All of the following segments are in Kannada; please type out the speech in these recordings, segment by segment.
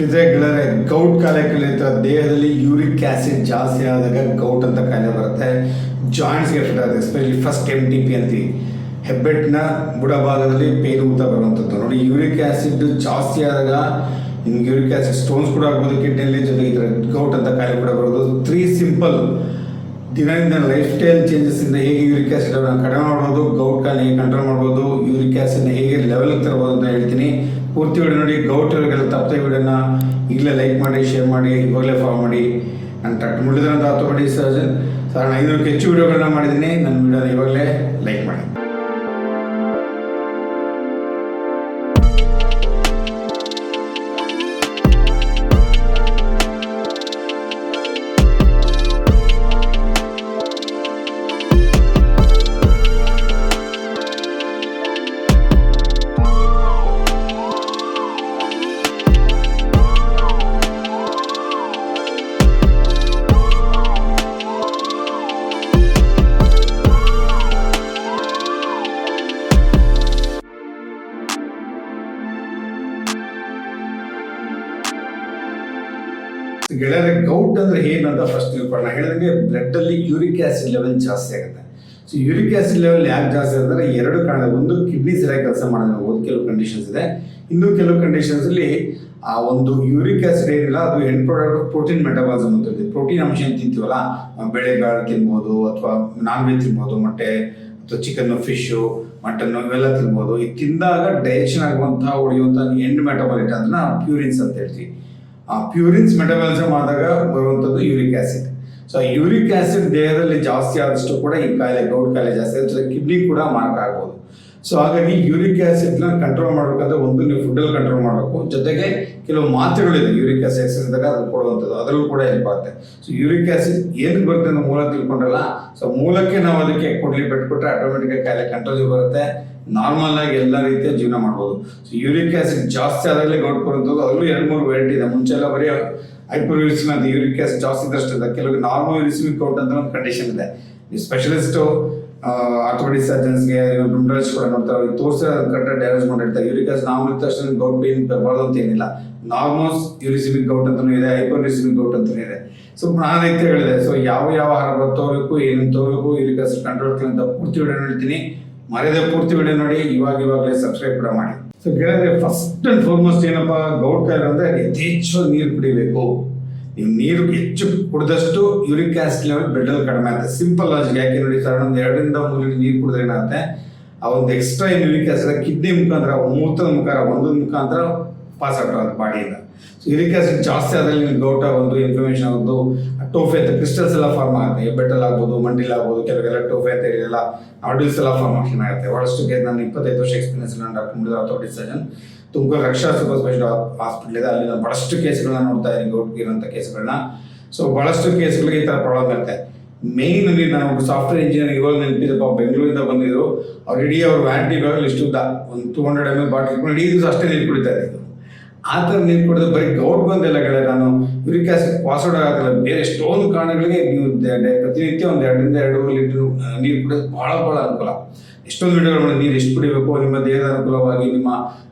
ಗೆಳೆಯರೆ ಗೌಟ್ ಕಾಯಿಲೆ ದೇಹದಲ್ಲಿ ಯೂರಿಕ್ ಆಸಿಡ್ ಜಾಸ್ತಿ ಆದಾಗ ಗೌಟ್ ಅಂತ ಕಾಯಿಲೆ ಬರುತ್ತೆ. ಜಾಯಿಂಟ್ಸ್ಗೆ ಎಫೆಕ್ಟ್ ಆಗುತ್ತೆ especially first M T P ಅಂತೀವಿ ಹೆಬ್ಬೆಟ್ಟಿನ ಬುಡಭಾಗದಲ್ಲಿ ಪೇನ್ ಊತ ಬರುವಂಥದ್ದು. ನೋಡಿ, ಯೂರಿಕ್ ಆಸಿಡ್ ಜಾಸ್ತಿ ಆದಾಗ ನಿಮ್ಗೆ ಯೂರಿಕ್ ಆಸಿಡ್ ಸ್ಟೋನ್ಸ್ ಕೂಡ ಆಗ್ಬೋದು ಕಿಡ್ನಿಯಲ್ಲಿ ಜೊತೆಗೆ ಇದ್ರೆ ಗೌಟ್ ಅಂತ ಕಾಯಿಲೆ ಕೂಡ ಬರೋದು ತ್ರೀ ಸಿಂಪಲ್ ದಿನದಿಂದ ಲೈಫ್ ಸ್ಟೈಲ್ ಚೇಂಜಸ್ ಇಂದ ಹೇಗೆ ಯೂರಿಕ್ ಆಸಿಡ್ ಕಡಿಮೆ ಮಾಡ್ಬೋದು ಗೌಟ್ ಕಾಯಿಲೆ ಹೇಗೆ ಕಂಟ್ರೋಲ್ ಮಾಡ್ಬೋದು, ಯೂರಿಕ್ ಆಸಿಡ್ನ ಹೇಗೆ ಲೆವೆಲ್ಗೆ ತರ್ಬೋದು ಅಂತ ಹೇಳ್ತೀನಿ. ಪೂರ್ತಿ ವಿಡಿಯೋ ನೋಡಿ ಗೌಟ್ ಅವರಿಗೆಲ್ಲ ತಪ್ಪದೆ ವಿಡಿಯೋನ ಈಗಲೇ ಲೈಕ್ ಮಾಡಿ ಶೇರ್ ಮಾಡಿ ಇವಾಗಲೇ ಫಾಲೋ ಮಾಡಿ. ನಾನು ಟಟ್ ಮುಳಿದ್ರಂತ ಆರ್ಥೋಪೆಡಿ ಸರ್ಜನ್ ಸರ್. ನಾನು ಐನೂರಕ್ಕೆ ಹೆಚ್ಚು ವಿಡಿಯೋಗಳನ್ನ ಮಾಡಿದ್ದೀನಿ. ನನ್ನ ವಿಡಿಯೋನ ಇವಾಗಲೇ ಲೈಕ್ ಮಾಡಿ. ಅಂದ್ರೆ ಏನು ಅಂತ ಫಸ್ಟ್ ತಿಳ್ಕೊಳ್ಳೋಣ. ಹೇಳಿದಂಗೆ ಬ್ಲಡ್ ಅಲ್ಲಿ ಯೂರಿಕ್ ಆಸಿಡ್ ಲೆವೆಲ್ ಜಾಸ್ತಿ ಆಗುತ್ತೆ. ಸೊ ಯೂರಿಕ್ ಆಸಿಡ್ ಲೆವೆಲ್ ಯಾಕೆ ಜಾಸ್ತಿ ಅಂದರೆ ಎರಡು ಕಾರಣ ಒಂದು ಕಿಡ್ನಿ ಸರಿಯಾಗಿ ಕೆಲಸ ಮಾಡೋದು ಒಂದು ಕೆಲವು ಕಂಡೀಷನ್ಸ್ ಇದೆ. ಇನ್ನು ಕೆಲವು ಕಂಡೀಷನ್ಸ್ ಅಲ್ಲಿ ಆ ಒಂದು ಯೂರಿಕ್ ಆಸಿಡ್ ಏನಿಲ್ಲ ಅದು ಎಂಡ್ ಪ್ರಾಡಕ್ಟ್ ಪ್ರೋಟೀನ್ ಮೆಟಬಾಲಿಸಮ್ ಅಂತ ಇದೆ ಪ್ರೋಟೀನ್ ಅಂಶ ಏನು ತಿಂತೀವಲ್ಲ ಆ, ಬೇಳೆಕಾಳು ತಿನ್ಬೋದು ಅಥವಾ ನಾನ್ ವೆಜ್ ತಿನ್ಬೋದು ಮೊಟ್ಟೆ ಅಥವಾ ಚಿಕನ್ ಫಿಶು ಮಟನ್ ಇವೆಲ್ಲ ತಿನ್ಬೋದು. ಇದು ತಿಂದಾಗ ಡೈಜೆಷನ್ ಆಗುವಂತಹ ಉಳಿಯುವಂತಹ ಎಂಡ್ ಮೆಟಬಾಲಿಟ್ ಅದನ್ನ ಪ್ಯೂರಿನ್ಸ್ ಅಂತ ಹೇಳ್ತೀವಿ. ಆ ಪ್ಯೂರಿನ್ಸ್ ಮೆಟಬಾಲಿಸಮ್ ಆದಾಗ ಬರುವಂಥದ್ದು uric acid so uric acid ದೇಹದಲ್ಲಿ ಜಾಸ್ತಿ ಆದಷ್ಟು ಕೂಡ ಈ ಕಾಯಿಲೆ ಗೌಡ್ ಕಾಯಿಲೆ ಜಾಸ್ತಿ ಆಗುತ್ತೆ ಕಿಡ್ನಿ ಕೂಡ ಮಾರ್ಕ್ ಆಗ್ಬೋದು. ಸೊ ಹಾಗಾಗಿ ಯೂರಿಕ್ ಆಸಿಡ್ನ ಕಂಟ್ರೋಲ್ ಮಾಡಬೇಕಾದ್ರೆ ಒಂದು, ನೀವು ಫುಡ್ಡಲ್ಲಿ ಕಂಟ್ರೋಲ್ ಮಾಡಬೇಕು. ಜೊತೆಗೆ ಕೆಲವು ಮಾತ್ರೆಗಳಿದೆ, ಯೂರಿಕ್ ಆಸಿಡ್ ಎಕ್ಸಸ್ ಇದ್ದಾಗ ಅದು ಕೊಡುವಂಥದ್ದು, ಅದರಲ್ಲೂ ಕೂಡ ಹೆಲ್ಪ್ ಆಗುತ್ತೆ. ಸೊ ಯೂರಿಕ್ ಆಸಿಡ್ ಏನಕ್ಕೆ ಬರುತ್ತೆ ಅಂತ ಮೂಲ ತಿಳ್ಕೊಂಡ್ರಲ್ಲ ಸೊ ಮೂಲಕ್ಕೆ ನಾವು ಅದಕ್ಕೆ ಕೊಡ್ಲಿ, ಬಿಟ್ಬಿಟ್ರೆ ಆಟೋಮೆಟಿಕ್ ಕಾಯಿಲೆ ಕಂಟ್ರೋಲಿಗೆ ಬರುತ್ತೆ. ನಾರ್ಮಲ್ ಆಗಿ ಎಲ್ಲ ರೀತಿಯ ಜೀವನ ಮಾಡ್ಬೋದು. ಸೊ ಯೂರಿಕ್ ಆಸಿಡ್ ಜಾಸ್ತಿ ಆದಾಗಲೇ ಗೌಟ್ ಬರುವಂಥದ್ದು ಅದರಲ್ಲೂ ಎರಡು ಮೂರು ವೆರೈಟಿ ಇದೆ. ಮುಂಚೆ ಎಲ್ಲ ಬರೀ ಹೈಪರ್ಯೂರಿಸಿನ್ ಅಂತ ಯೂರಿಕ್ ಆಸಿಡ್ ಜಾಸ್ತಿ ಇದ್ದಷ್ಟು ಇದೆ ಕೆಲವು ನಾರ್ಮಲ್ ಯೂರಿಸಿಮಿಕ್ ಗೌಟ್ ಅಂತ ಒಂದು ಕಂಡೀಷನ್ ಇದೆ. ನೀವು ಸ್ಪೆಷಲಿಸ್ಟು ಆರ್ಥೋಪೆಡಿಕ್ ಸರ್ಜನ್ಸ್ಗೆ ಬ್ರಿಮ್ಡಲ್ಸ್ ಕೂಡ ನೋಡ್ತಾರೆ. ಅವ್ರಿಗೆ ತೋರಿಸಿದ್ರೆ ಕರೆಕ್ಟಾಗಿ ಡ್ಯಾಮೇಜ್ ಮಾಡಿರ್ತಾರೆ. ಯೂರಿಕ್ ಆಸಿಡ್ ನಾರ್ಮಲ್ ಇದ್ದ ತಕ್ಷಣ ಗೌಟ್ ಪೇನ್ ಬರೋದು ಅಂತ ಏನಿಲ್ಲ. ನಾರ್ಮಲ್ ಯೂರಿಸಿಮಿಕ್ ಗೌಟ್ ಅಂತಲೂ ಇದೆ ಹೈಪರ್ಯೂರಿಸಿಮಿಕ್ ಗೌಟ್ ಅಂತಲೂ ಇದೆ. ಸೊ ನಾನಾ ಹೇಳಿದೆ ಸೊ ಯಾವ ಯಾವ ಆಹಾರ ತೋರಬೇಕು ಏನು ತೋರಬೇಕು ಯೂರಿಕ್ ಆಸಿಡ್ ಕಂಟ್ರೋಲ್ ಅಂತ ಪೂರ್ತಿ ವಿಡಿಯೋ ಹೇಳ್ತೀನಿ. ಮರ್ಯಾದೆ ಪೂರ್ತಿ ವಿಡಿಯೋ ನೋಡಿ, ಇವಾಗ ಇವಾಗಲೇ ಸಬ್ಸ್ಕ್ರೈಬ್ ಕೂಡ ಮಾಡಿ. ಸೊ ಗೆಳೆಯರೆ ಫಸ್ಟ್ ಅಂಡ್ ಫಾರ್ಮೋಸ್ಟ್ ಏನಪ್ಪ ಗೌಟ್ ಕಾಯಿಲೆ ಅಂದ್ರೆ ಯಥೇಚ್ಛವಾಗಿ ನೀರು ಕುಡಿಬೇಕು. ನೀವು ನೀರು ಹೆಚ್ಚು ಕುಡಿದಷ್ಟು ಯೂರಿಕ್ ಆಸಿಡ್ ಲೆವೆಲ್ ಬ್ಲಡ್ ಅಲ್ಲಿ ಕಡಿಮೆ ಆಗುತ್ತೆ. ಸಿಂಪಲ್ ಲಾಜಿಕ್ ಯಾಕೆ ನೋಡಿ ಸರ್ ಒಂದು ಎರಡರಿಂದ ಮೂರು ಲೀಟರ್ ನೀರು ಕುಡಿದ್ರೆ ಏನಾಗುತ್ತೆ? ಆ ಒಂದು ಎಕ್ಸ್ಟ್ರಾ ಯೂರಿಕ್ ಆಸಿಡ್ ಕಿಡ್ನಿ ಮುಖಾಂತರ ಮೂತ್ರದ ಮುಖಾಂತರ, ಒಂದೊಂದು ಮುಖಾಂತರ ಪಾಸ್ ಆಗ್ತಾರೆ ಬಾಡಿಯಿಂದ. ಸೊ ಯೂರಿಕ್ ಆಸಿಡ್ ಜಾಸ್ತಿ ಆದಲ್ಲಿ ನಿಮ್ಗೆ ಗೌಟ ಒಂದು ಇನ್ಫ್ಲಮೇಷನ್ ಆಗೋದು ಟೋಫೆ ಅಂತ ಕ್ರಿಸ್ಟಲ್ಸ್ ಎಲ್ಲ ಫಾರ್ಮ್ ಆಗುತ್ತೆ. ಹೆಬ್ಬೆಟ್ಟಲ್ ಆಗ್ಬೋದು ಮಂಡಿಲ್ ಆಗ್ಬೋದು, ಕೆಲವೆಲ್ಲ ಟೋಫೆ ಅಂತ ಹೇಳಿಲ್ಲ ಆಡಿಲ್ಸ್ ಎಲ್ಲ ಫಾರ್ಮೇಷನ್ ಆಗುತ್ತೆ. ಭಾಳಷ್ಟು ನಾನು ಇಪ್ಪತ್ತೈದು ವರ್ಷ ಎಕ್ಸ್ಪೀರಿಯನ್ಸ್ ನಾನು doctor ಮುಡಿದ orthotic surgeon Tumakuru Raksha super special hospital ಇದೆ. ಅಲ್ಲಿ ನಾನು ಬಹಳಷ್ಟು ಕೇಸ್ಗಳನ್ನ ನೋಡ್ತಾ ಇದ್ದೀನಿ ಗೌಟ್ ಕೇಸ್ಗಳನ್ನ. ಸೊ ಭಾಳಷ್ಟು ಕೇಸ್ಗಳಿಗೆ ಈ ಥರ ಪ್ರಾಬ್ಲಮ್ ಇರುತ್ತೆ. ಮೇಯ್ನ್ ಅಲ್ಲಿ ನಾನು ಸಾಫ್ಟ್ವೇರ್ ಇಂಜಿನಿಯರ್ ಇವಾಗ ನೆನಪಿದಪ್ಪ ಬೆಂಗಳೂರಿಂದ ಬಂದಿದ್ರು. ಅವ್ರು ಇಡೀ ಅವ್ರ ವ್ಯಾಂಟಿ ಇಷ್ಟು ಉದ್ದ. ಒಂದು two hundred M L bottle ಇಡೀ ದಿವಸ ಅಷ್ಟೇ ನೀರು ಕುಡಿತಾ ಇದ್ರು ಆ ಥರ ನೀರು ಕುಡಿದ್ರೆ ಬರೀ ಗೌಟ್ ಬಂದಿಲ್ಲ ಗೆಳೆಯ ನಾನು. ಯೂರಿಕ್ ಆಸಿಡ್ ಪಾಸ್ವರ್ಡ್ ಆಗೋದಿಲ್ಲ. ಬೇರೆ ಎಷ್ಟೊಂದು ಕಾರಣಗಳಿಗೆ ನೀವು ಪ್ರತಿನಿತ್ಯ ಒಂದು ಎರಡರಿಂದ ಎರಡೂವರೆ ಲೀಟರ್ ನೀರು ಕುಡಿಯೋದು ಭಾಳ ಭಾಳ ಅನುಕೂಲ. ಎಷ್ಟೊಂದು ವಿಡಿಯೋಗಳು ಮಾಡಿ ನೀರು ಎಷ್ಟು ಕುಡಿಬೇಕು, ನಿಮ್ಮ ದೇಹದ ಅನುಕೂಲವಾಗಿ, ನಿಮ್ಮ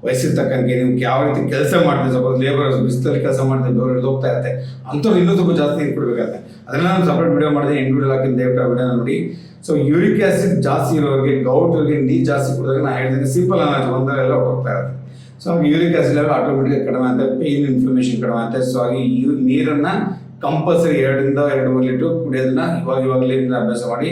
ವಯಸ್ಸಿನ ತಕ್ಕಂತೆ ನೀವು ಯಾವ ರೀತಿ ಕೆಲಸ ಮಾಡ್ತೀವಿ ಸ್ವಲ್ಪ ಲೇಬರ್ ಬಿಸಿಲಲ್ಲಿ ಕೆಲಸ ಮಾಡ್ತೀವಿ ಬೇರೆ ಹೋಗ್ತಾ ಇರುತ್ತೆ. ಅಂಥವ್ರು ಇನ್ನೂ ಸ್ವಲ್ಪ ಜಾಸ್ತಿ ನೀರು ಕುಡಬೇಕಾಗುತ್ತೆ. ಅದನ್ನ ನಾನು ಸಪ್ರೇಟ್ ವಿಡಿಯೋ ಮಾಡಿದೆ ಎಂಟು ವಿಡಿಯೋ ಹಾಕಿ ದಯವಿಟ್ಟು ವಿಡಿಯೋ ನೋಡಿ. ಸೊ ಯೂರಿಕ್ ಆಸಿಡ್ ಜಾಸ್ತಿ ಇರೋರಿಗೆ ಗೌಟ್ ಅವರಿಗೆ ನೀರು ಜಾಸ್ತಿ ಕುಡಿದಾಗ ನಾನು ಹೇಳ್ತೀನಿ ಸಿಂಪಲ್ ಅನ್ನೋದು ಒಂದರೆಲ್ಲ ಹೋಗ್ತಾ ಇರುತ್ತೆ. So uric acid level automatic ಕಡಿಮೆ ಆಗುತ್ತೆ ಪೇನ್ ಇನ್ಫ್ಲಮೇಷನ್ ಕಡಿಮೆ ಆಗುತ್ತೆ ಸೊ ಹಾಗೆ ಈ ನೀರನ್ನ ಕಂಪಲ್ಸರಿ ಎರಡರಿಂದ ಎರಡೂವರೆ ಲೀಟರ್ ಕುಡಿಯೋದನ್ನ ಇವಾಗ ಇವಾಗಲೇ ಅಭ್ಯಾಸ ಮಾಡಿ,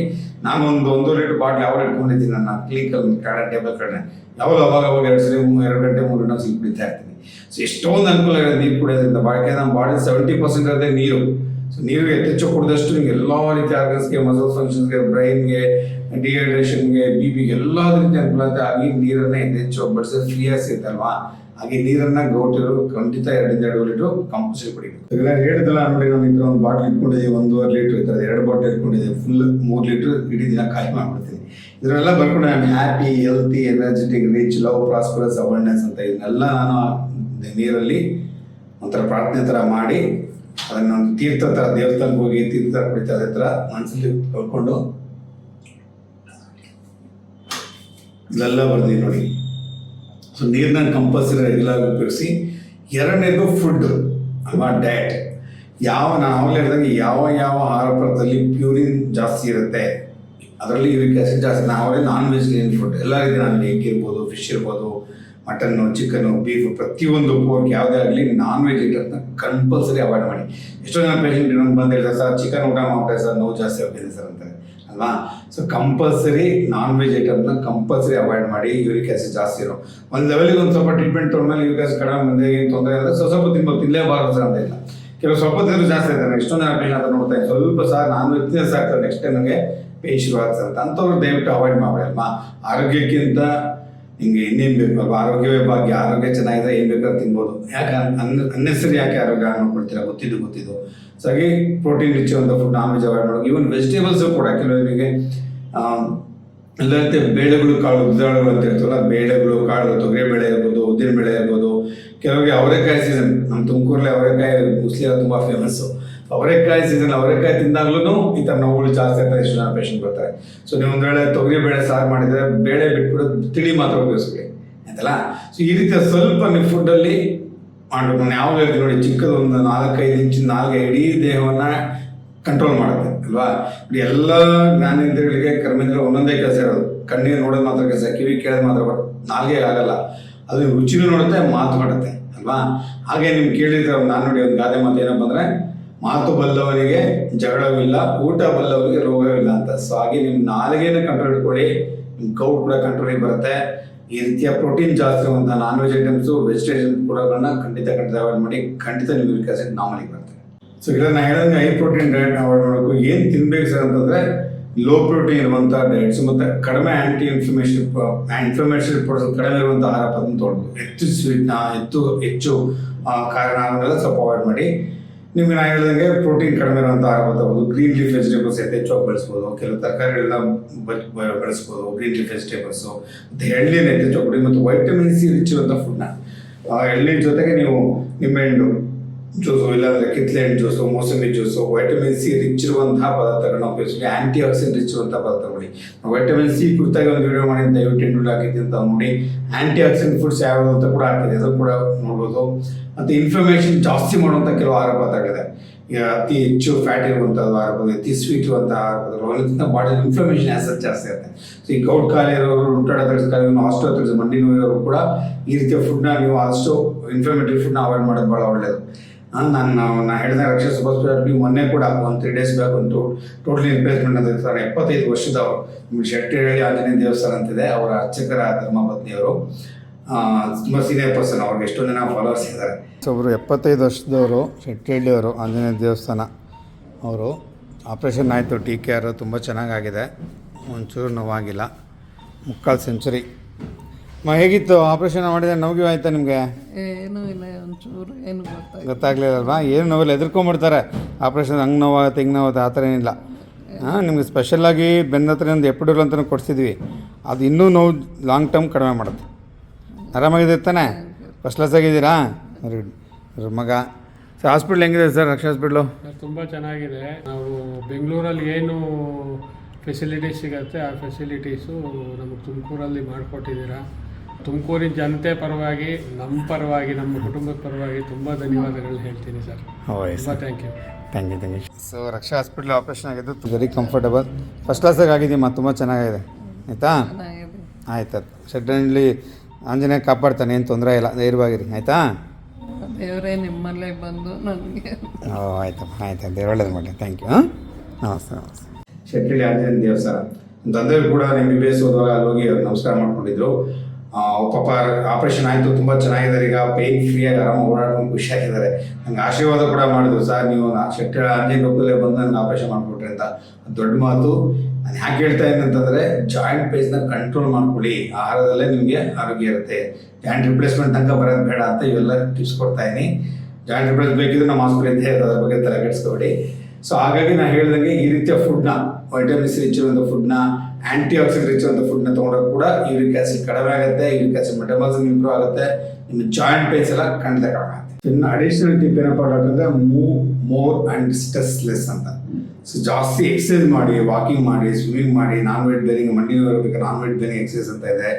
ನಾನು ಒಂದು ಒಂದು ಲೀಟರ್ ಬಾಟ್ಲ್ ಯಾವಾಗ ಇಟ್ಕೊಂಡಿದ್ದೀನಿ ನನ್ನ ಕ್ಲಿನಿಕಲ್ ಕಡೆ ಟೇಬಲ್ ಕಡೆ. ಯಾವಾಗ ಅವಾಗ ಅವಾಗ ಎರಡು ಸರಿ ಎರಡು ಗಂಟೆ, ಮೂರು ಗಂಟೆ ಸಲ ಬಿಡ್ತಾ ಇರ್ತೀನಿ. ಸೊ ಎಷ್ಟೊಂದು ಅನುಕೂಲ ಇದೆ ನೀರು ಕುಡಿಯೋದ್ರಿಂದ. ಬಾಳಿಕೆ ನಮ್ಮ ಬಾಡಿ ಸೆವೆಂಟಿ ಪರ್ಸೆಂಟ್ ಅದೇ ನೀರು. ಸೊ ನೀರು ಹೆಚ್ಚು ಕುಡಿದಷ್ಟು ನಿಮ್ಗೆ ಎಲ್ಲ ರೀತಿಯ ಆರ್ಗನ್ಸ್ಗೆ ಮಸಲ್ ಫಂಕ್ಷನ್ಸ್ಗೆ ಬ್ರೈನ್ಗೆ ಡಿಹೈಡ್ರೇಷನ್ಗೆ ಬಿ ಪಿಗೆ ಎಲ್ಲದರಿಂದ ಅನುಕೂಲತೆ ಹಾಗೆ ನೀರನ್ನ ಹೆಚ್ಚು ಬಡಿಸೋದು ಫ್ರೀಯಾಗಿ ಸಿಗುತ್ತಲ್ವಾ ಹಾಗೆ ನೀರನ್ನ ಗೌಟಿರು ಖಂಡಿತ ಎರಡರಿಂದ ಎರಡು ಲೀಟರ್ ಕಂಪಲ್ಸರಿ ಕುಡಿಬೇಕು. ಇದೆಲ್ಲ ಹೇಳಿದಲ್ಲ ನೋಡಿ ನಾನು ಈ ಒಂದು ಬಾಟ್ಲ್ ಇಟ್ಕೊಂಡಿದ್ದೀವಿ ಒಂದೂವರೆ ಲೀಟ್ರ್ ಈ ಎರಡು ಬಾಟ್ಲ್ ಇಟ್ಕೊಂಡಿದ್ದೀವಿ ಫುಲ್ ಮೂರು ಲೀಟ್ರ್ ಇಡೀ ದಿನ ಕಾಯಿ ಮಾಡ್ಬಿಡ್ತೀನಿ. ಇದನ್ನೆಲ್ಲ ಬರ್ಕೊಂಡು ನಾನು happy healthy energetic rich love prosperous awareness ಅಂತ ಇದನ್ನೆಲ್ಲ ನಾನು ನೀರಲ್ಲಿ ಒಂಥರ ಪ್ರಾರ್ಥನೆ ಥರ ಮಾಡಿ, ಅದನ್ನ ತೀರ್ಥ ಥರ ದೇವಸ್ಥಾನಕ್ಕೆ ಹೋಗಿ ತೀರ್ಥ ಕುಡಿತಾ ಅದೇ ಥರ ಮನಸ್ಸಲ್ಲಿ ಕಳ್ಕೊಂಡು ಇಲ್ಲೆಲ್ಲ ಬರ್ದಿ ನೋಡಿ. ಸೊ ನೀರನ್ನ ಕಂಪಲ್ಸರಿ ರೆಗ್ಯುಲರ್ ಉಪಯೋಗಿಸಿ. ಎರಡನೇದು ಫುಡ್ ಅಲ್ವಾ ಡಯಟ್ ಯಾವ, ನಾನು ಆವಾಗಲೇ ಹೇಳಿದಂಗೆ ಯಾವ ಯಾವ ಆಹಾರ ಪದಾರ್ಥದಲ್ಲಿ ಪ್ಯೂರಿನ್ ಜಾಸ್ತಿ ಇರುತ್ತೆ. ಅದರಲ್ಲಿ ಯೂರಿಕ್ ಆಸಿಡ್ ಜಾಸ್ತಿ. ನಾವೇ ನಾನ್ ವೆಜಿಟೇರಿಯನ್ ಫುಡ್ ಎಲ್ಲ ರೀತಿ ನಾನು ಎಗ್ ಇರ್ಬೋದು ಫಿಶ್ ಇರ್ಬೋದು ಮಟನ್ನು ಚಿಕನ್ನು ಬೀಫ್ ಪ್ರತಿಯೊಂದು ಪೋರ್ಕ್ ಯಾವುದೇ ಆಗಲಿ ನಾನ್ ವೆಜ್ ಐಟಮ್ನ ಕಂಪಲ್ಸರಿ ಅವಾಯ್ಡ್ ಮಾಡಿ. ಎಷ್ಟೋ ಜನ ಪೇಷಂಟ್ ಇನ್ನೊಂದು ಬಂದು ಹೇಳ್ತಾರೆ ಸರ್ ಚಿಕನ್ ಊಟ ಮಾಡ್ತಾರೆ, ಸರ್, ನೋವು ಜಾಸ್ತಿ ಆಗ್ತಿದೆ, ಸರ್, ಅಂತಾರೆ. ಅಲ್ವಾ? ಸೊ ಕಂಪಲ್ಸರಿ ನಾನ್ ವೆಜ್ ಐಟಮ್ನ ಕಂಪಲ್ಸರಿ ಅವಾಯ್ಡ್ ಮಾಡಿ ಯೂರಿಕ್ ಆಸಿಡ್ ಜಾಸ್ತಿ ಇರೋ. ಒಂದು ಲೆವೆಲಿಗೆ ಒಂದು ಸ್ವಲ್ಪ ಟ್ರೀಟ್ಮೆಂಟ್ ತೊಗೊಂಡ್ಮೇಲೆ ಯೂರಿಕ್ ಆಸಿಡ್ ಕಡಿಮೆ ಬಂದೆ ಏನು ತೊಂದರೆ ಇಲ್ಲ. ಸೊ ಸ್ವಲ್ಪ ತಿನ್ಬೋದು ತಿನ್ನಲೇಬಾರದು ಅಂತ ಇಲ್ಲ. ಕೆಲವು ಸ್ವಲ್ಪ ತಿಂದ್ರೆ ಜಾಸ್ತಿ ಆಯ್ತಾರೆ ಎಷ್ಟೊಂದು ಜನ ಪೇಷಂಟ್ ಅಂತ ನೋಡ್ತಾ ಸ್ವಲ್ಪ ಸಹ ನಾನ್ ವೆಜ್ ಆಗ್ತದೆ ನೆಕ್ಸ್ಟ್ ಟೈಮ್ ನನಗೆ ಪೇನ್ ಶುರು ಆಗ್ತದೆ ಅಂತ ಅಂಥವ್ರು ದಯವಿಟ್ಟು ಅವಾಯ್ಡ್ ಮಾಡಿ ಅಲ್ವಾ? ಆರೋಗ್ಯಕ್ಕಿಂತ ಹಿಂಗೆ ಇನ್ನೇನು ಬೇಕು? ಆರೋಗ್ಯವೇ ಭಾಗ್ಯ ಆರೋಗ್ಯ ಚೆನ್ನಾಗಿದೆ ಏನು ಬೇಕಾದ್ರೂ ತಿನ್ಬೋದು. ಯಾಕೆ ಅನ್ನೆಸರಿ ಯಾಕೆ ಆರೋಗ್ಯ ನೋಡ್ಕೊಳ್ತೀರಾ ಗೊತ್ತಿದ್ದು ಗೊತ್ತಿದ್ದು. ಸೊ ಹಾಗೆ ಪ್ರೋಟೀನ್ ರಿಚ್ ಅಂತ ಫುಡ್ ನಾನ್ ವೆಜ್ ಅವಾಯ್ಡ್ ಮಾಡೋದು ಈವನ್ ವೆಜಿಟೇಬಲ್ಸು ಕೂಡ ಕೆಲವರಿಗೆ ಇಲ್ಲದಂತೆ ಬೇಳೆಗಳು, ಕಾಳು ಉದ್ದಾಳುಗಳು ಅಂತ ಇರ್ತವಲ್ಲ ಬೇಳೆಗಳು, ಕಾಳು ತೊಗರಿ ಬೇಳೆ ಇರ್ಬೋದು ಉದ್ದಿನ ಬೇಳೆ ಇರ್ಬೋದು. ಕೆಲವರಿಗೆ ಅವರೆಕಾಯಿ ಸೀಸನ್ ನಮ್ಮ ತುಮಕೂರಲ್ಲಿ ಅವರೆಕಾಯಿ ಮುಸ್ಲಿ ತುಂಬ ಫೇಮಸ್ಸು ಅವರೆಕಾಯಿ ಸೀಸನ್ ಅವರೆಕಾಯಿ ತಿಂದಾಗ್ಲೂ ಈ ಥರ ನೋವುಗಳು ಜಾಸ್ತಿ ಆಗ್ತಾ ಇಷ್ಟು ಜನ ಪೇಷಂಟ್ ಬರ್ತಾರೆ. ಸೊ ನೀವು ಒಂದು ವೇಳೆ ತೊಗರಿ ಬೇಳೆ ಸಾರು ಮಾಡಿದರೆ ಬೇಳೆ ಬಿಟ್ಬಿಟ್ಟು ತಿಳಿ ಮಾತ್ರ ಉಪಯೋಗಿಸ್ಕೊಳ್ಳಿ ಆಯ್ತಲ್ಲ? ಸೊ ಈ ರೀತಿಯ ಸ್ವಲ್ಪ ನೀವು ಫುಡ್ಡಲ್ಲಿ ಮಾಡಬೇಕು. ನಾನು ಯಾವಾಗ ಹೇಳ್ತೀನಿ ನೋಡಿ, ಚಿಕ್ಕದು ಒಂದು ನಾಲ್ಕೈದು ಇಂಚಿನ ನಾಲ್ಕು ಇಡೀ ದೇಹವನ್ನು ಕಂಟ್ರೋಲ್ ಮಾಡುತ್ತೆ, ಅಲ್ವಾ? ಎಲ್ಲ ಜ್ಞಾನೇಂದ್ರಿಯಗಳಿಗೆ ಕರ್ಮೇಂದ್ರ ಒಂದೊಂದೇ ಕೆಲಸ ಇರೋದು. ಕಣ್ಣಿಗೆ ನೋಡೋದು ಮಾತ್ರ ಕೆಲಸ, ಕಿವಿ ಕೇಳೋದು ಮಾತ್ರ ನಾಲ್ಗೆ ಆಗಲ್ಲ. ಅದು ರುಚಿನೂ ನೋಡುತ್ತೆ, ಮಾತು ಮಾಡುತ್ತೆ ಅಲ್ವಾ? ಹಾಗೆ ನಿಮ್ಗೆ ಕೇಳಿದ್ರೆ ನಾನು ನೋಡಿ ಒಂದು ಗಾದೆ ಮಾತು ಏನಪ್ಪ ಅಂದ್ರೆ ಮಾತು ಬಲ್ಲವರಿಗೆ ಜಗಳವಿಲ್ಲ, ಊಟ ಬಲ್ಲವರಿಗೆ ರೋಗವಿಲ್ಲ ಅಂತ. ಸೊ ಹಾಗೆ ನಿಮ್ಮ ನಾಲಿಗೆನ ಕಂಟ್ರೋಲ್ ಇಟ್ಕೊಳ್ಳಿ. ನಿಮ್ಮ ಕೌಟ್ ಕೂಡ ಕಂಟ್ರೋಲಿಗೆ ಬರುತ್ತೆ. ಈ ರೀತಿಯ ಪ್ರೋಟೀನ್ ಜಾಸ್ತಿ ಇರುವಂತಹ ನಾನ್ ವೆಜ್ ಐಟಮ್ಸು ವೆಜಿಟೇರಿಯನ್ ಕೂಡಗಳನ್ನ ಖಂಡಿತ ಖಂಡಿತ ಅವಾಯ್ಡ್ ಮಾಡಿ, ಖಂಡಿತ ಯೂರಿಕ್ ಆಸಿಡ್ ನಾರ್ಮಲಿಗೆ ಬರುತ್ತೆ. ಸೊ ಇಲ್ಲ ನಾನು ಹೇಳೋದು ಹೈ ಪ್ರೋಟೀನ್ ಡಯಟ್ ಅವಾಯ್ಡ್ ಮಾಡಬೇಕು ಏನು ತಿನ್ಬೇಕು ಸರ್ ಅಂತಂದ್ರೆ ಲೋ ಪ್ರೋಟೀನ್ ಇರುವಂತಹ ಡಯಟ್ಸ್ ಮತ್ತೆ ಕಡಿಮೆ ಆಂಟಿ ಇನ್ಫ್ಲಮೇಷನ್ ಇನ್ಫ್ಲಮೇಷನ್ ಪ್ರೊಡಕ್ಟ್ ಕಡಿಮೆ ಇರುವಂತಹ ಆಹಾರ ಪದ್ಧತಿ ತೊಗೊಳ್ಬೇಕು. ಹೆಚ್ಚು ಸ್ವೀಟ್ನ ಹೆಚ್ಚು ಹೆಚ್ಚು ಕಾರಣ ಸ್ವಲ್ಪ ಅವಾಯ್ಡ್ ಮಾಡಿ. ನಿಮ್ಗೆ ನಾನು ಹೇಳಿದಂಗೆ ಪ್ರೋಟೀನ್ ಕಡಿಮೆ ಇರುವಂಥ ಆಹಾರ ಬರ್ತಾಬೋದು ಗ್ರೀನ್ ಲೀಫ್ ವೆಜಿಟೇಬಲ್ಸ್ ಯಥೇಚ್ಛವಾಗಿ ಬೆಳೆಸ್ಬೋದು, ಕೆಲವು ತರಕಾರಿಗಳನ್ನ ಬೆಳೆಸ್ಬೋದು ಗ್ರೀನ್ ಲೀಫ್ ವೆಜಿಟೇಬಲ್ಸು ಮತ್ತು ಎಳ್ಳಿನ ಯಥೇಚ್ಛವಾಗಿ ಕೊಡಿ, ಮತ್ತು ವೈಟಮಿನ್ ಸಿ ರಿಚ್ ಇರುವಂಥ ಫುಡ್ನ ಎಳ್ಳಿನ ಜೊತೆಗೆ ನೀವು ನಿಂಬೆಹಣ್ಣು ಜ್ಯೂಸು ಇಲ್ಲಾಂದರೆ ಕಿತ್ಲೆ ಹಣ್ಣು juice, mosambi juice vitamin C rich ಇರುವಂತಹ ಪದಾರ್ಥಗಳನ್ನ ಉಪಯೋಗಿಸಿ ಆಂಟಿ ಆಕ್ಸಿಡೆಂಟ್ ರಿಚ್ ಇರುವಂತಹ ಪದಾರ್ಥಗಳು ವೈಟಮಿನ್ ಸಿ ಕುರಿತಾಗಿ ಒಂದು ವಿಡಿಯೋ ಮಾಡಿ ದಯವಿಟ್ಟು ಎಂಟು ಆಗಿದೆ ಅಂತ ನೋಡಿ. ಆಂಟಿ ಆಕ್ಸಿಡೆಂಟ್ ಫುಡ್ಸ್ ಯಾವ್ಯಾವ ಅಂತ ಕೂಡ ಹಾಕಿದೆ ಅದು ಕೂಡ ನೋಡ್ಬೋದು. ಮತ್ತು ಇನ್ಫ್ಲಮೇಷನ್ ಜಾಸ್ತಿ ಮಾಡುವಂಥ ಕೆಲವು ಆಹಾರ ಪದಾರ್ಥಗಳಿದೆ. ಈಗ ಅತಿ ಹೆಚ್ಚು ಫ್ಯಾಟ್ ಇರುವಂಥದ್ದು ಆಹಾರ ಪದಾರ್ಥ, ಅತಿ ಸ್ವೀಟ್ ಇರುವಂಥ ಆಹಾರ ಪದಾರ್ಥಗಳು. ಅದಕ್ಕಿಂತ ಬಾಡಿ ಇನ್ಫ್ಲಮೇಷನ್ ಆಸರ್ ಜಾಸ್ತಿ ಆಗುತ್ತೆ. ಸೊ ಈ ಗೌಟ್ ಖಾಲಿ ಇರೋರು ರುಂಟಾಡೋದ್ರ ಆಸ್ಟೋ ಆಸ್ಟೋತ್ರಸ್ ಮಂಡಿ ನೋವಿರೋರು ಕೂಡ ಈ ರೀತಿಯ ಫುಡ್ನ ನೀವು ಆದಷ್ಟು ಇನ್ಫ್ಲಮೇಟರಿ ಫುಡ್ನ ಅವಾಯ್ಡ್ ಮಾಡೋದು ಭಾಳ ಒಳ್ಳೆಯದು ನಾನು ನಾನು ಹೇಳಿದ ರಕ್ಷಾ ಸುಭಾಷ್ ಮೊನ್ನೆ ಕೂಡ ಒಂದು ತ್ರೀ ಡೇಸ್ ಬ್ಯಾಕ್ ಒಂದು ಟೋಟಲಿ ರಿಪ್ಲೇಸ್ಮೆಂಟ್ ಅಂತ ಇರ್ತಾರೆ. ಎಪ್ಪತ್ತೈದು ವರ್ಷದವರು. ಶೆಟ್ಟಿ ಹೇಳಿ ಆಂಜನೇಯ ದೇವಸ್ಥಾನ ಅಂತಿದೆ ಅವರ ಅರ್ಚಕರ ಧರ್ಮಪತ್ನಿಯವರು. ತುಂಬ ಸೀನಿಯರ್ ಪರ್ಸನ್ ಅವ್ರಿಗೆ ಎಷ್ಟೊಂದು ಜನ ಫಾಲೋವರ್ಸ್ ಇದ್ದಾರೆ. ಸೊ ಒಬ್ಬರು ಎಪ್ಪತ್ತೈದು ವರ್ಷದವರು ಶೆಟ್ಟಿಹಳ್ಳಿಯವರು ಆಂಜನೇಯ ದೇವಸ್ಥಾನ ಅವರು. ಆಪ್ರೇಷನ್ ಆಯಿತು ಟಿ ಕೆ ಆರ್ ತುಂಬ ಚೆನ್ನಾಗಾಗಿದೆ. ಒಂಚೂರು ನೋವಾಗಿಲ್ಲ. ಮುಕ್ಕಾಲು ಸೆಂಚುರಿ ಮ ಹೇಗಿತ್ತು? ಆಪರೇಷನ್ ಮಾಡಿದ್ರೆ ನೋವು ಆಯ್ತಾ ನಿಮಗೆ? ಏನೂ ಇಲ್ಲ ಒಂಚೂರು ಏನು ಗೊತ್ತಾಗ ಗೊತ್ತಾಗ್ಲಿಲ್ಲಲ್ವಾ? ಏನು ನೋವಿಲ್ಲ ಎದುರ್ಕೊಂಬಿಡ್ತಾರೆ ಆಪ್ರೇಷನ್ ಹಂಗೆ ನೋವಾಗುತ್ತೆ ಹಿಂಗೆ ನೋವಾಗುತ್ತೆ ಆ ಥರ ಏನಿಲ್ಲ. ಹಾಂ ನಿಮಗೆ ಸ್ಪೆಷಲಾಗಿ ಬೆನ್ನ ಹತ್ರ ಒಂದು ಎಪಿಡೋಲ್ ಅಂತಲೂ ಕೊಡಿಸಿದ್ವಿ. ಅದು ಇನ್ನೂ ನೋವು ಲಾಂಗ್ ಟರ್ಮ್ ಕಡಿಮೆ ಮಾಡುತ್ತೆ. ಆರಾಮಾಗಿದೆ ತಾನೆ? ಫಸ್ಟ್ ಕ್ಲಾಸ್ ಆಗಿದ್ದೀರಾ? ವೆರಿ ಗುಡ್ ಮಗ. ಸರ್ ಹಾಸ್ಪಿಟ್ಲ್ ಹೆಂಗಿದೆ ಸರ್ ರಕ್ಷಾ ಹಾಸ್ಪಿಟ್ಲು ತುಂಬ ಚೆನ್ನಾಗಿದೆ. ನಾವು ಬೆಂಗಳೂರಲ್ಲಿ ಏನು ಫೆಸಿಲಿಟೀಸ್ ಸಿಗುತ್ತೆ ಆ ಫೆಸಿಲಿಟೀಸು ನಮಗೆ ತುಮಕೂರಲ್ಲಿ ಮಾಡಿಕೊಟ್ಟಿದ್ದೀರಾ. ತುಮಕೂರಿನ ಜನತೆ ಪರವಾಗಿ ನಮ್ಮ ಪರವಾಗಿ ನಮ್ಮ ಕುಟುಂಬದ ಪರವಾಗಿ ತುಂಬ ಧನ್ಯವಾದಗಳು ಹೇಳ್ತೀನಿ ಸರ್. ತುಂಬ thank you thank you thank you so Raksha hospital operation ಆಗಿದ್ದು ವೆರಿ ಕಂಫರ್ಟಬಲ್ ಫಸ್ಟ್ ಕ್ಲಾಸಾಗಿ ಆಗಿದೆಯಮ್ಮ ತುಂಬ ಚೆನ್ನಾಗಿದೆ. ಆಯಿತಾ? ಚೆನ್ನಾಗಿದೆ. ಆಯ್ತು ಸಡನ್ಲಿ ಆಂಜನೇಯ ಕಾಪಾಡ್ತಾನೆ ಏನು ತೊಂದರೆ ಇಲ್ಲ. ಧೈರ್ಯವಾಗಿರಿ ಆಯಿತಾ? ದೇವರೇ ನಿಮ್ಮಲ್ಲೇ ಬಂದು ನನಗೆ ಓ ಆಯ್ತಪ್ಪ ಆಯ್ತು. ಆಯ್ತು ಒಳ್ಳೇದು ಮಾಡಿ ಥ್ಯಾಂಕ್ ಯು ಹಾಂ? ನಮಸ್ತೆ ನಮಸ್ತೆ. ಶೆಟ್ಟಿಲಿ ಆಂಜನೇಯ ದೇವಸ್ಥಾನ. ತಂದೆಯವರು ಕೂಡ ಎಂ ಬಿ ಬಿ ಎಸ್ ಓದುವಾಗ ಅಲ್ಲಿ ಹೋಗಿ ಅವ್ರು ನಮಸ್ಕಾರ ಮಾಡ್ಕೊಂಡಿದ್ರು. ಪಾಪ ಆಪರೇಷನ್ ಆಯಿತು, ತುಂಬ ಚೆನ್ನಾಗಿದ್ದಾರೆ ಈಗ ಪೇನ್ ಫ್ರೀಯಾಗಿ ಆರಾಮ ಓಡಾಡ್ಕೊಂಡು ಖುಷಿಯಾಗಿದ್ದಾರೆ ನಂಗೆ ಆಶೀರ್ವಾದ ಕೂಡ ಮಾಡಿದ್ರು. ಸರ್, ನೀವು ನಾ ಶೆಟ್ಟಿ ಆಂಜನೇಯ ರೂಪದಲ್ಲೇ ಬಂದು ನನಗೆ ಆಪರೇಷನ್ ಮಾಡಿಕೊಟ್ರಿ ಅಂತ. ದೊಡ್ಡ ಮಾತು. ನಾನು ಯಾಕೆ ಹೇಳ್ತಾ ಇದ್ದೀನಿ ಅಂತಂದರೆ ಜಾಯಿಂಟ್ ಪೇಸ್ನ ಕಂಟ್ರೋಲ್ ಮಾಡ್ಕೊಳ್ಳಿ. ಆಹಾರದಲ್ಲೇ ನಿಮಗೆ ಆರೋಗ್ಯ ಇರುತ್ತೆ. ಜಾಯಿಂಟ್ ರಿಪ್ಲೇಸ್ಮೆಂಟ್ ತನಕ ಬರೋದು ಬೇಡ ಅಂತ ಇವೆಲ್ಲ ಟಿಪ್ಸ್ ಕೊಡ್ತಾ ಇದ್ದೀನಿ. ಜಾಯಿಂಟ್ ರಿಪ್ಲೇಸ್ ಬೇಕಿದ್ರೆ ನಮ್ಮ ಆಸ್ಪತ್ರೆ ಅದ್ರ ಬಗ್ಗೆ ತಲೆ ಕೆಡಿಸ್ಕೊಬೇಡಿ ಸೊ ಹಾಗಾಗಿ ನಾನು ಹೇಳಿದಂಗೆ ಈ ರೀತಿಯ ಫುಡ್ನ ವೈಟಮಿನ್ಸ್ ರಿಚ್ ಇರುವಂಥ ಫುಡ್ನ ಆಂಟಿ ಆಕ್ಸಿಡೆಂಟ್ ರಿಚ್ ಅಂತ ಫುಡ್ನ ತೊಗೊಂಡ್ರೆ ಕೂಡ ಯೂರಿಕ್ ಆಸಿಡ್ ಕಡಿಮೆ ಆಗುತ್ತೆ ಯೂರಿಕ್ ಆಸಿಡ್ ಮೆಟಬಾಲಿಸಮ್ ಇಂಪ್ರೂವ್ ಆಗುತ್ತೆ, ನಿಮ್ಮ ಜಾಯಿಂಟ್ ಪೇನ್ಸ್ ಎಲ್ಲ ಖಂಡಿತ ಕಡಿಮೆ ಆಗುತ್ತೆ ಇನ್ನು ಅಡಿಷನಲ್ ಟಿಪ್ ಏನಪ್ಪ ಅಂದರೆ move more and stress less ಅಂತ. ಸೊ ಜಾಸ್ತಿ ಎಕ್ಸಸೈಸ್ ಮಾಡಿ ವಾಕಿಂಗ್ ಮಾಡಿ ಸ್ವಿಮ್ಮಿಂಗ್ ಮಾಡಿ ನಾನ್ ವೆಜ್ ಬೇರಿಂಗ್ ಮಂಡಿ ಇರಬೇಕು ನಾನ್ ವೆಜ್ ಬೇರಿಂಗ್ ಎಕ್ಸಸೈಸ್ ಅಂತ ಇದೆ.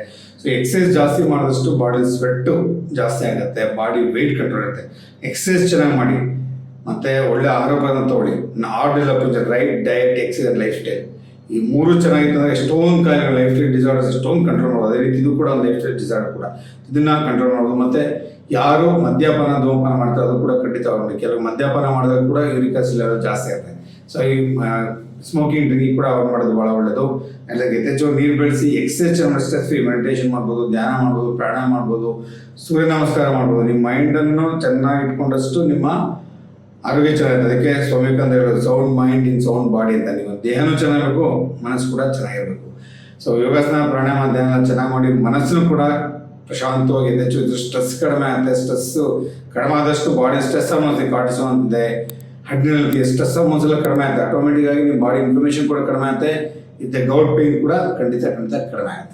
ಸೊ ಎಕ್ಸಸೈಸ್ ಜಾಸ್ತಿ ಮಾಡಿದಷ್ಟು ಬಾಡಿ ಸ್ವೆಟ್ಟು ಜಾಸ್ತಿ ಆಗುತ್ತೆ ಬಾಡಿ ವೆಯ್ಟ್ ಕಂಟ್ರೋಲ್ ಇರುತ್ತೆ ಎಕ್ಸಸೈಸ್ ಚೆನ್ನಾಗಿ ಮಾಡಿ, ಮತ್ತೆ ಒಳ್ಳೆ ಆರೋಗ್ಯನ ತಗೊಳ್ಳಿ. Not develop right diet exercise lifestyle ಈ ಮೂರು ಚೆನ್ನಾಗಿತ್ತು ಎಷ್ಟೊಂದು ಕಾಯಿಲೆಗಳು ಲೈಫ್ ಸ್ಟೈಲ್ ಡಿಸಾರ್ಡರ್ಸ್ ಎಷ್ಟೊಂದು ಕಂಟ್ರೋಲ್ ಮಾಡೋದು. ಅದೇ ರೀತಿ ಇದು ಕೂಡ ಒಂದು ಲೈಫ್ ಸ್ಟೈಲ್ ಡಿಸಾರ್ಡರ್ ಕೂಡ. ಇದನ್ನ ಕಂಟ್ರೋಲ್ ಮಾಡೋದು. ಮತ್ತೆ ಯಾರು ಮದ್ಯಪಾನ, ಧೂಮಪಾನ ಮಾಡ್ತಾರೆ ಅದು ಕೂಡ ಖಂಡಿತ ಕೆಲವು ಮದ್ಯಪಾನ ಮಾಡಿದಾಗ ಕೂಡ ಯೂರಿಕಾಸ್ ಆಸಿಡ್ ಲೆವೆಲ್ ಜಾಸ್ತಿ ಆಗುತ್ತೆ ಸೊ ಈ ಸ್ಮೋಕಿಂಗ್ ಡ್ರಿಂಕಿಂಗ್ ಕೂಡ ಅವಾಯ್ಡ್ ಮಾಡೋದು ಭಾಳ ಒಳ್ಳೆಯದು ಎಲ್ಲ ಯಥೇಚ್ಛ ನೀರು ಬೆಳೆಸಿ ಎಕ್ಸಸೈಸ್ ಸ್ಟ್ರೆಸ್ ಫ್ರೀ ಮೆಡಿಟೇಷನ್ ಮಾಡ್ಬೋದು, ಧ್ಯಾನ ಮಾಡ್ಬೋದು, ಪ್ರಾಣಾಯಾಮ ಮಾಡ್ಬೋದು, ಸೂರ್ಯ ನಮಸ್ಕಾರ ಮಾಡ್ಬೋದು. ನಿಮ್ಮ ಮೈಂಡನ್ನು ಚೆನ್ನಾಗಿ ಇಟ್ಕೊಂಡಷ್ಟು ನಿಮ್ಮ ಆರೋಗ್ಯ ಚೆನ್ನಾಗಿರುತ್ತೆ ಅದಕ್ಕೆ ಸ್ವಾಮಿಕಂದ ಹೇಳೋದು sound mind in sound body ಅಂತ. ನೀವು ದೇಹನೂ ಚೆನ್ನಾಗಿರಬೇಕು, ಮನಸ್ಸು ಕೂಡ ಚೆನ್ನಾಗಿರಬೇಕು. ಸೊ ಯೋಗಾಸನ, ಪ್ರಾಣಾಯಾಮ, ಧ್ಯಾನ ಚೆನ್ನಾಗಿ ಮಾಡಿ ಮನಸ್ಸು ಕೂಡ ಪ್ರಶಾಂತವಾಗಿ ಹೆಚ್ಚು ಸ್ಟ್ರೆಸ್ ಕಡಿಮೆ ಆಗುತ್ತೆ. ಸ್ಟ್ರೆಸ್ಸು ಕಡಿಮೆ ಆದಷ್ಟು ಬಾಡಿ ಸ್ಟ್ರೆಸ್ ಅನ್ನೋದು ಕಾಟಿಸುವಂತಿದೆ ಹಡ್ಡಿನಲ್ಲಿ ಸ್ಟ್ರೆಸ್ ಒಂದ್ಸಲ ಕಡಿಮೆ ಆಗುತ್ತೆ. ಆಟೋಮೆಟಿಕ್ ಆಗಿ ನಿಮ್ಮ ಬಾಡಿ ಇನ್ಫ್ಲಮೇಷನ್ ಕೂಡ ಕಡಿಮೆ ಆಗುತ್ತೆ. ಇದ್ದ ಗೌಟ್ ಪೇನ್ ಕೂಡ ಖಂಡಿತ ಖಂಡಿತ ಕಡಿಮೆ ಆಗುತ್ತೆ.